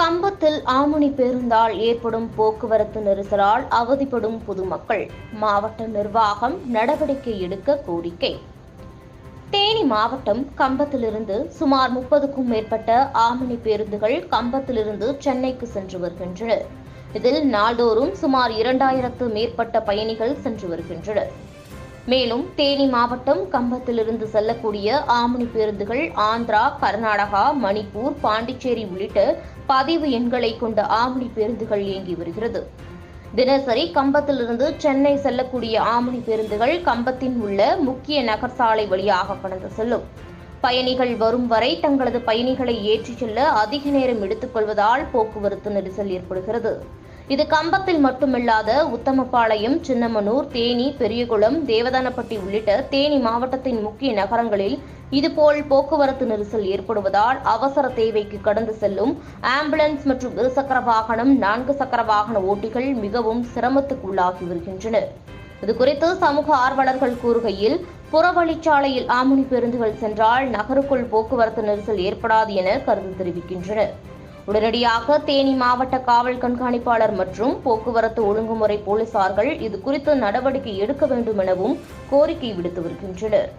கம்பத்தில் ஆமுனி பேருந்தால் ஏற்படும் போக்குவரத்து நெரிசலால் அவதிப்படும் பொதுமக்கள். மாவட்ட நிர்வாகம் நடவடிக்கை எடுக்க கோரிக்கை. தேனி மாவட்டம் கம்பத்திலிருந்து சுமார் முப்பதுக்கும் மேற்பட்ட ஆமணி பேருந்துகள் கம்பத்திலிருந்து சென்னைக்கு சென்று வருகின்றன. இதில் நாள்தோறும் சுமார் இரண்டாயிரத்து மேற்பட்ட பயணிகள் சென்று வருகின்றனர். மேலும் தேனி மாவட்டம் கம்பத்திலிருந்து செல்லக்கூடிய ஆமணி பேருந்துகள் ஆந்திரா கர்நாடகா மணிப்பூர் பாண்டிச்சேரி உள்ளிட்ட பதிவு எண்களை கொண்ட ஆமணி பேருந்துகள் இயங்கி வருகிறது. தினசரி கம்பத்திலிருந்து சென்னை செல்லக்கூடிய ஆமணி பேருந்துகள் கம்பத்தின் உள்ள முக்கிய நகர் சாலை வழியாக கடந்து செல்லும். பயணிகள் வரும் வரை தங்களது பயணிகளை ஏற்றிச் செல்ல அதிக நேரம் எடுத்துக்கொள்வதால் போக்குவரத்து நெரிசல் ஏற்படுகிறது. இது கம்பத்தில் மட்டுமில்லாத உத்தமபாளையம் சின்னமனூர் தேனி பெரியகுளம் தேவதானப்பட்டி உள்ளிட்ட தேனி மாவட்டத்தின் முக்கிய நகரங்களில் இதுபோல் போக்குவரத்து நெரிசல் ஏற்படுவதால் அவசர தேவைக்கு கடந்து செல்லும் ஆம்புலன்ஸ் மற்றும் இருசக்கர வாகனம் நான்கு சக்கர வாகன ஓட்டிகள் மிகவும் சிரமத்துக்குள்ளாகி வருகின்றனர் இதுகுறித்து சமூக ஆர்வலர்கள் கூறுகையில் புறவழிச்சாலையில் ஆமுனி பேருந்துகள் சென்றால் நகருக்குள் போக்குவரத்து நெரிசல் ஏற்படாது என கருத்து தெரிவிக்கின்றனர். உடனடியாக தேனி மாவட்ட காவல் கண்காணிப்பாளர் மற்றும் போக்குவரத்து ஒழுங்குமுறை போலீசார்கள் இது குறித்து நடவடிக்கை எடுக்க வேண்டும் எனவும் கோரிக்கை விடுத்து வருகின்றனர்.